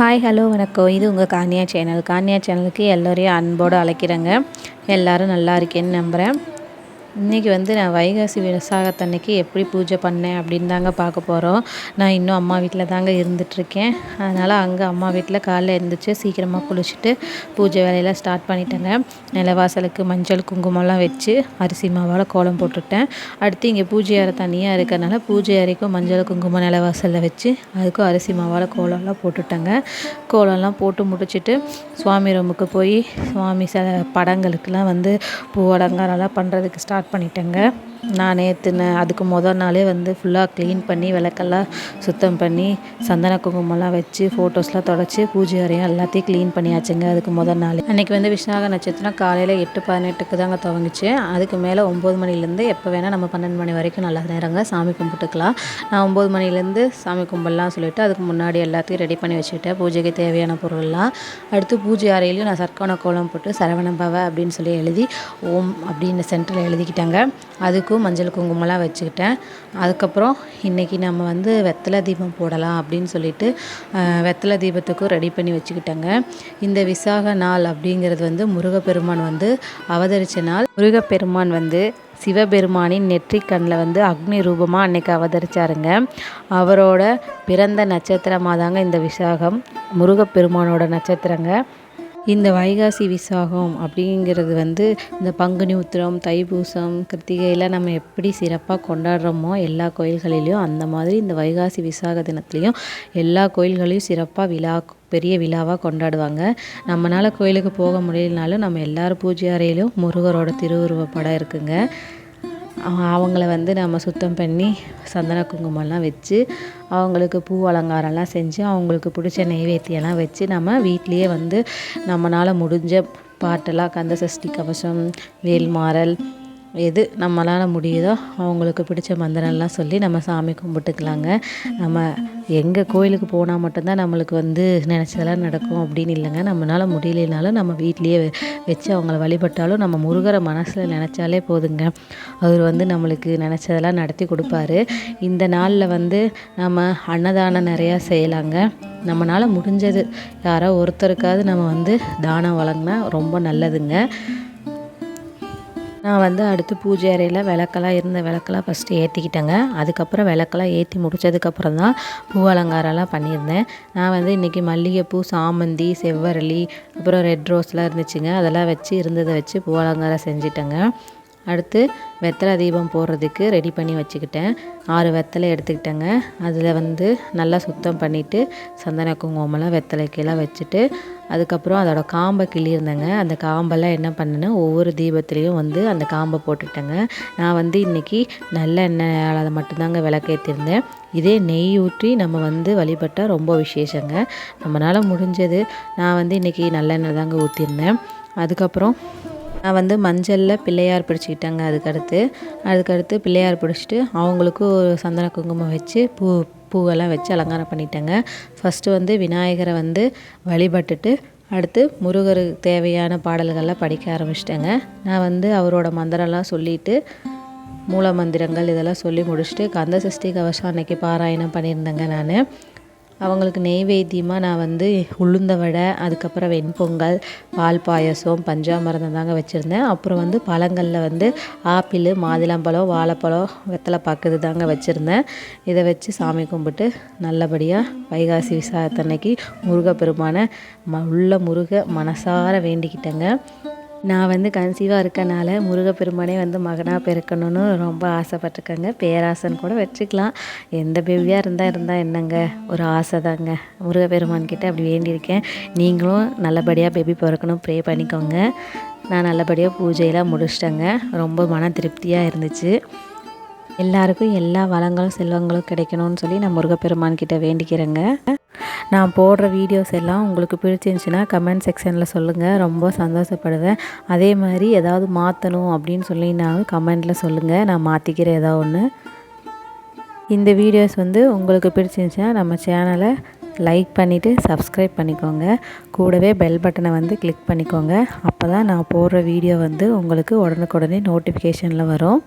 Hi hello வணக்கம். இது உங்கள் கான்யா சேனல். கான்யா சேனலுக்கு எல்லோரையும் அன்போடு அழைக்கிறேங்க. எல்லோரும் நல்லா இருக்கேன்னு நம்புகிறேன் இன்றைக்கி வந்து நான் வைகாசி விசாகத்தன்னைக்கு எப்படி பூஜை பண்ணேன் அப்படின்னு தாங்க பார்க்க போகிறோம் நான் இன்னும் அம்மா வீட்டில் தாங்க இருந்துகிட்ருக்கேன் அதனால் அங்கே அம்மா வீட்டில் காலைல எழுந்திரிச்சு சீக்கிரமாக குளிச்சுட்டு பூஜை வேலையெல்லாம் ஸ்டார்ட் பண்ணிட்டேங்க. நிலவாசலுக்கு மஞ்சள் குங்குமம்லாம் வச்சு அரிசி மாவால் கோலம் போட்டுவிட்டேன் அடுத்து இங்கே பூஜை அறை தனியாக இருக்கிறனால பூஜை அறைக்கும் மஞ்சள் குங்குமம் நிலவாசலில் வச்சு அதுக்கும் அரிசி மாவால் கோலம்லாம் போட்டுவிட்டேங்க கோலம்லாம் போட்டு முடிச்சுட்டு சுவாமி ரூமுக்கு போய் சுவாமி சில படங்களுக்கெல்லாம் வந்து பூ அலங்காரம்லாம் பண்ணுறதுக்கு ஸ்டார்ட் ஸ்டார்ட் பண்ணிட்டேங்க. நான் நேற்று அதுக்கு மொதல் நாளே வந்து ஃபுல்லாக க்ளீன் பண்ணி விளக்கெல்லாம் சுத்தம் பண்ணி சந்தன குங்குமம்லாம் வச்சு ஃபோட்டோஸ்லாம் தொடச்சி பூஜை அறையும் எல்லாத்தையும் க்ளீன் பண்ணியாச்சுங்க அதுக்கு முதல் நாள். அன்றைக்கி வந்து விசாக நட்சத்திரம் காலையில் எட்டு பதினெட்டுக்கு தாங்க துவங்கிச்சு. அதுக்கு மேலே ஒம்பது மணிலேருந்து எப்போ வேணால் நம்ம பன்னெண்டு மணி வரைக்கும் நல்லா நேரங்க. சாமி கும்பிட்டுக்கலாம். நான் ஒம்பது மணிலேருந்து சாமி கும்பிடலாம் சொல்லிவிட்டு அதுக்கு முன்னாடி எல்லாத்தையும் ரெடி பண்ணி வச்சுக்கிட்டேன். பூஜைக்கு தேவையான பொருள்லாம். அடுத்து பூஜை அறையிலையும் நான் சர்க்கோண கோலம் போட்டு சரவணம்பவ பவ அப்படின்னு சொல்லி எழுதி ஓம் அப்படின்னு சென்டரில் எழுதிக்கிட்டாங்க அதுக்கு அதுக்கும் மஞ்சள் குங்குமம்லாம் வச்சுக்கிட்டேன். அதுக்கப்புறம் இன்றைக்கி நம்ம வந்து வெத்தலை தீபம் போடலாம் அப்படின்னு சொல்லிட்டு வெத்தலை தீபத்துக்கும் ரெடி பண்ணி வச்சுக்கிட்டேங்க. இந்த விசாக நாள் அப்படிங்கிறது வந்து முருகப்பெருமான் வந்து அவதரித்த நாள். முருகப்பெருமான் வந்து சிவபெருமானின் நெற்றிக்கண்ணில் வந்து அக்னி ரூபமாக அன்னைக்கு அவதரிச்சாருங்க. அவரோட பிறந்த நட்சத்திரமாக தாங்க இந்த விசாகம். முருகப்பெருமானோட நட்சத்திரங்க. இந்த வைகாசி விசாகம் அப்படிங்கிறது வந்து இந்த பங்குனி உத்திரம் தைப்பூசம் கிருத்திகையில் நம்ம எப்படி சிறப்பாக கொண்டாடுறோமோ எல்லா கோயில்களிலையும் அந்த மாதிரி இந்த வைகாசி விசாக தினத்துலேயும் எல்லா கோயில்களையும் சிறப்பாக விழா பெரிய விழாவாக கொண்டாடுவாங்க. நம்மளால் கோயிலுக்கு போக முடியலனாலும் நம்ம எல்லார் பூஜை அறையிலும் முருகரோட திருவுருவ படம் இருக்குங்க. அவங்கள வந்து நம்ம சுத்தம் பண்ணி சந்தன குங்குமம்லாம் வச்சு அவங்களுக்கு பூ அலங்காரம்லாம் செஞ்சு அவங்களுக்கு பிடிச்ச நெய்வேத்தியெல்லாம் வச்சு நம்ம வீட்லேயே வந்து நம்மளால் முடிஞ்ச பாட்டெல்லாம் கந்த சஷ்டி கவசம் வேல்மாறல் எது நம்மளால் முடியுதோ அவங்களுக்கு பிடிச்ச மந்திரம்லாம் சொல்லி நம்ம சாமி கும்பிட்டுக்கலாங்க. நம்ம எங்கே கோயிலுக்கு போனால் மட்டும்தான் நம்மளுக்கு வந்து நினச்சதெல்லாம் நடக்கும் அப்படின்னு இல்லைங்க. நம்மளால் முடியலைனாலும் நம்ம வீட்லேயே வச்சு அவங்கள வழிபட்டாலும் நம்ம முருகரை மனசில் நினச்சாலே போதுங்க. அவர் வந்து நம்மளுக்கு நினச்சதெல்லாம் நடத்தி கொடுப்பாரு. இந்த நாளில் வந்து நம்ம அன்னதானம் நிறையா செய்யலாங்க. நம்மளால் முடிஞ்சது. யாரோ ஒருத்தருக்காவது நம்ம வந்து தானம் வழங்கினா ரொம்ப நல்லதுங்க. நான் வந்து அடுத்து பூஜை அறையில் விளக்கெல்லாம் இருந்த விளக்கெல்லாம் ஃபஸ்ட்டு ஏற்றிக்கிட்டேங்க அதுக்கப்புறம் விளக்கெல்லாம் ஏற்றி முடித்ததுக்கப்புறம் தான் பூ அலங்காரம்லாம் பண்ணியிருந்தேன். நான் வந்து இன்றைக்கி மல்லிகைப்பூ சாமந்தி செவ்வரளி அப்புறம் ரெட் ரோஸ்லாம் இருந்துச்சுங்க. அதெல்லாம் வச்சு இருந்ததை வச்சு பூ அலங்காரம் செஞ்சிட்டேங்க. அடுத்து வெத்தலை தீபம் போடுறதுக்கு ரெடி பண்ணி வச்சுக்கிட்டேன். ஆறு வெத்தலை எடுத்துக்கிட்டேங்க. அதில் வந்து நல்லா சுத்தம் பண்ணிவிட்டு சந்தன குங்குமம்லாம் வெத்தலைக்கெல்லாம் வச்சுட்டு அதுக்கப்புறம் அதோட காம்பை கிள்ளியிருந்தேங்க. அந்த காம்பெல்லாம் என்ன பண்ணேன்னா ஒவ்வொரு தீபத்துலேயும் வந்து அந்த காம்பை போட்டுட்டேங்க. நான் வந்து இன்றைக்கி நல்ல எண்ணெயால் அதை மட்டும்தாங்க விளக்கேற்றிருந்தேன். இதே நெய் ஊற்றி நம்ம வந்து வழிபட்டால் ரொம்ப விசேஷங்க. நம்மளால் முடிஞ்சது. நான் வந்து இன்றைக்கி நல்லெண்ணெய் தாங்க ஊற்றிருந்தேன். அதுக்கப்புறம் நான் வந்து மஞ்சளில் பிள்ளையார் பிடிச்சிக்கிட்டேங்க அதுக்கடுத்து. அதுக்கடுத்து பிள்ளையார் பிடிச்சிட்டு அவங்களுக்கும் ஒரு சந்தன குங்குமம் வச்சு பூ பூவெல்லாம் வச்சு அலங்காரம் பண்ணிட்டேங்க. ஃபஸ்ட்டு வந்து விநாயகரை வந்து வழிபட்டுட்டு அடுத்து முருகருக்கு தேவையான பாடல்கள்லாம் படிக்க ஆரம்பிச்சிட்டேங்க. நான் வந்து அவரோட மந்திரம்லாம் சொல்லிவிட்டு மூல மந்திரங்கள் இதெல்லாம் சொல்லி முடிச்சுட்டு கந்த சஷ்டி கவசம் அன்னைக்கு பாராயணம் பண்ணியிருந்தேங்க நான். அவங்களுக்கு நெய்வேத்தியமாக நான் வந்து உளுந்த வடை அதுக்கப்புறம் வெண்பொங்கல் பால் பாயசம் பஞ்சாமிரதம் தாங்க வச்சுருந்தேன். அப்புறம் வந்து பழங்களில் வந்து ஆப்பிள் மாதுளம்பழம் வாழைப்பழம் வெத்தலை பார்க்குறது இது தாங்க வச்சுருந்தேன். இதை வச்சு சாமி கும்பிட்டு நல்லபடியாக வைகாசி விசாரத்தன்னைக்கு முருகப்பெருமான ம உள்ள முருக மனசார வேண்டிக்கிட்டேங்க. நான் வந்து கன்சீவாக இருக்கனால முருகப்பெருமானே வந்து மகனாக பிறக்கணும்னு ரொம்ப ஆசைப்பட்டிருக்கேங்க. பேராசைன்னு கூட வச்சுக்கலாம். எந்த பேபியாக இருந்தால் இருந்தால் என்னங்க? ஒரு ஆசை தாங்க முருகப்பெருமான்கிட்ட அப்படி வேண்டியிருக்கேன். நீங்களும் நல்லபடியாக பேபி பிறக்கணும். ப்ரே பண்ணிக்கோங்க. நான் நல்லபடியாக பூஜையெல்லாம் முடிச்சிட்டேங்க. ரொம்ப மன திருப்தியாக இருந்துச்சு. எல்லாருக்கும் எல்லா வளங்களும் செல்வங்களும் கிடைக்கணும்னு சொல்லி நான் முருகப்பெருமான்கிட்ட வேண்டிக்கிறேங்க. நான் போடுற வீடியோஸ் எல்லாம் உங்களுக்கு பிடிச்சிருந்துச்சின்னா கமெண்ட் செக்ஷனில் சொல்லுங்கள் ரொம்ப சந்தோஷப்படுவேன். அதே மாதிரி ஏதாவது மாற்றணும் அப்படின்னு சொல்லினாலும் கமெண்டில் சொல்லுங்கள் நான் மாற்றிக்கிறேன் ஏதாவது ஒன்று இந்த வீடியோஸ் வந்து உங்களுக்கு பிடிச்சிருந்துச்சின்னா நம்ம சேனலை லைக் பண்ணிவிட்டு சப்ஸ்கிரைப் பண்ணிக்கோங்க. கூடவே பெல் பட்டனை வந்து கிளிக் பண்ணிக்கோங்க. அப்போ தான் நான் போடுற வீடியோ வந்து உங்களுக்கு உடனுக்குடனே நோட்டிஃபிகேஷனில் வரும்.